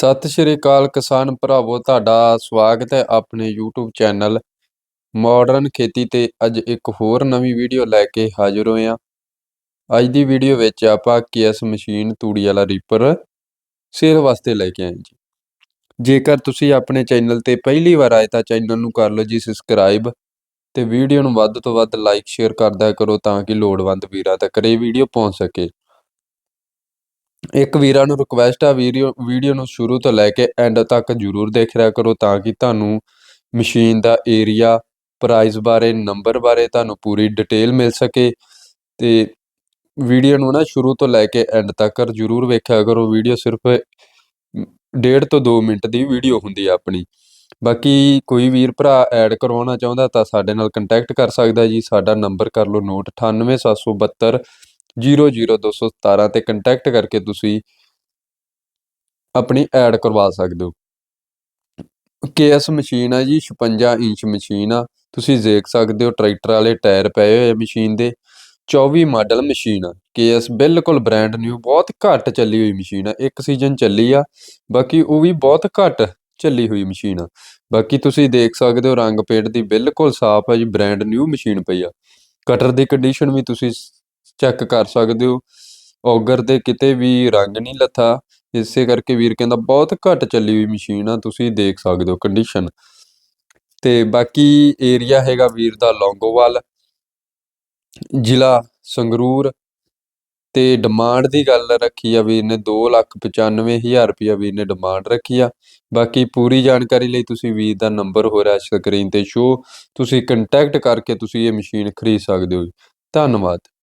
ਸਤਿ ਸ਼੍ਰੀ ਅਕਾਲ ਕਿਸਾਨ ਭਰਾਵੋ, ਤੁਹਾਡਾ ਸਵਾਗਤ ਹੈ ਆਪਣੇ YouTube ਚੈਨਲ ਮਾਡਰਨ ਖੇਤੀ ਤੇ ਅੱਜ ਇੱਕ ਹੋਰ ਨਵੀਂ ਵੀਡੀਓ ਲੈ ਕੇ ਹਾਜ਼ਰ ਹੋਏ ਹਾਂ। ਅੱਜ ਦੀ ਵੀਡੀਓ ਵਿੱਚ ਆਪਾਂ ਕੇਐਸ ਮਸ਼ੀਨ ਤੂੜੀ ਵਾਲਾ ਰੀਪਰ ਸੇਲ ਵਾਸਤੇ ਲੈ ਕੇ ਆਏ ਜੀ। ਜੇਕਰ ਤੁਸੀਂ ਆਪਣੇ ਚੈਨਲ ਤੇ ਪਹਿਲੀ ਵਾਰ ਆਏ ਤਾਂ ਚੈਨਲ ਨੂੰ ਕਰ ਲਓ ਜੀ ਸਬਸਕ੍ਰਾਈਬ ਤੇ ਵੀਡੀਓ ਨੂੰ ਵੱਧ ਤੋਂ ਵੱਧ ਲਾਈਕ ਸ਼ੇਅਰ ਕਰਦਾ ਕਰੋ ਤਾਂ ਕਿ ਲੋੜਵੰਦ ਵੀਰਾਂ ਤੱਕ ਇਹ ਵੀਡੀਓ ਪਹੁੰਚ ਸਕੇ। ਇੱਕ ਵੀਰਾਂ ਨੂੰ ਰਿਕੁਐਸਟ ਆ ਵੀਡੀਓ ਵੀਡੀਓ ਨੂੰ ਸ਼ੁਰੂ ਤੋਂ ਲੈ ਕੇ ਐਂਡ ਤੱਕ ਜਰੂਰ ਦੇਖ ਰਿਹਾ ਕਰੋ ਤਾਂ ਕਿ ਤੁਹਾਨੂੰ ਮਸ਼ੀਨ ਦਾ ਏਰੀਆ ਪ੍ਰਾਈਸ ਬਾਰੇ ਨੰਬਰ ਬਾਰੇ ਤੁਹਾਨੂੰ ਪੂਰੀ ਡਿਟੇਲ ਮਿਲ ਸਕੇ ਤੇ ਵੀਡੀਓ ਨੂੰ ਨਾ ਸ਼ੁਰੂ ਤੋਂ ਲੈ ਕੇ ਐਂਡ ਤੱਕ ਜਰੂਰ ਵੇਖਿਆ ਕਰੋ। ਵੀਡੀਓ ਸਿਰਫ ਡੇਢ ਤੋਂ 2 ਮਿੰਟ ਦੀ ਵੀਡੀਓ ਹੁੰਦੀ ਆ ਆਪਣੀ। ਬਾਕੀ ਕੋਈ ਵੀਰ ਭਰਾ ਐਡ ਕਰਵਾਉਣਾ ਚਾਹੁੰਦਾ ਤਾਂ ਸਾਡੇ ਨਾਲ ਕੰਟੈਕਟ ਕਰ ਸਕਦਾ ਜੀ। ਸਾਡਾ ਨੰਬਰ ਕਰ ਲਓ ਨੋਟ 98772 00217 ਤੇ ਕੰਟੈਕਟ ਕਰਕੇ ਤੁਸੀਂ ਆਪਣੀ ਐਡ ਕਰਵਾ ਸਕਦੇ ਹੋ। ਕੇਐਸ ਮਸ਼ੀਨ ਆ ਜੀ 56 ਇੰਚ ਮਸ਼ੀਨ ਆ। ਤੁਸੀਂ ਦੇਖ ਸਕਦੇ ਹੋ ਟਰੈਕਟਰ ਵਾਲੇ ਟਾਇਰ ਪਏ ਹੋਏ ਮਸ਼ੀਨ ਦੇ। 24 ਮਾਡਲ ਮਸ਼ੀਨ ਆ। ਕੇਐਸ ਬਿਲਕੁਲ ਬ੍ਰਾਂਡ ਨਿਊ ਬਹੁਤ ਘੱਟ ਚੱਲੀ ਹੋਈ ਮਸ਼ੀਨ ਆ। ਇੱਕ ਸੀਜ਼ਨ ਚੱਲੀ ਆ, ਬਾਕੀ ਉਹ ਵੀ ਬਹੁਤ ਘੱਟ ਚੱਲੀ ਹੋਈ ਮਸ਼ੀਨ ਆ। ਬਾਕੀ ਤੁਸੀਂ ਦੇਖ ਸਕਦੇ ਹੋ ਰੰਗ ਪੇਂਟ ਦੀ ਬਿਲਕੁਲ ਸਾਫ਼ ਆ ਜੀ ਬ੍ਰਾਂਡ ਨਿਊ ਮਸ਼ੀਨ ਪਈ ਆ। ਕਟਰ ਦੀ ਕੰਡੀਸ਼ਨ ਵੀ ਤੁਸੀਂ ਚੈੱਕ ਕਰ ਸਕਦੇ ਹੋ। ਔਗਰ ਦੇ ਕਿਤੇ ਵੀ ਰੰਗ ਨਹੀਂ ਲੱਥਾ, ਇਸੇ ਕਰਕੇ ਵੀਰ ਕਹਿੰਦਾ ਬਹੁਤ ਘੱਟ ਚੱਲੀ ਹੋਈ ਮਸ਼ੀਨ ਆ, ਤੁਸੀਂ ਦੇਖ ਸਕਦੇ ਹੋ ਕੰਡੀਸ਼ਨ ਤੇ ਬਾਕੀ ਏਰੀਆ ਹੈਗਾ ਵੀਰ ਦਾ ਲੌਂਗੋਵਾਲ, ਜ਼ਿਲ੍ਹਾ ਸੰਗਰੂਰ। ਤੇ ਡਿਮਾਂਡ ਦੀ ਗੱਲ ਰੱਖੀ ਆ ਵੀਰ ਨੇ 295000 ਰੁਪਇਆ ਵੀਰ ਨੇ ਡਿਮਾਂਡ ਰੱਖੀ ਆ। ਬਾਕੀ ਪੂਰੀ ਜਾਣਕਾਰੀ ਲਈ ਤੁਸੀਂ ਵੀਰ ਦਾ ਨੰਬਰ ਹੋ ਰਿਹਾ ਸਕਰੀਨ ਤੇ ਸ਼ੋ ਤੁਸੀਂ ਕੰਟੈਕਟ ਕਰਕੇ ਤੁਸੀਂ ਇਹ ਮਸ਼ੀਨ ਖਰੀਦ ਸਕਦੇ ਹੋ। ਧੰਨਵਾਦ।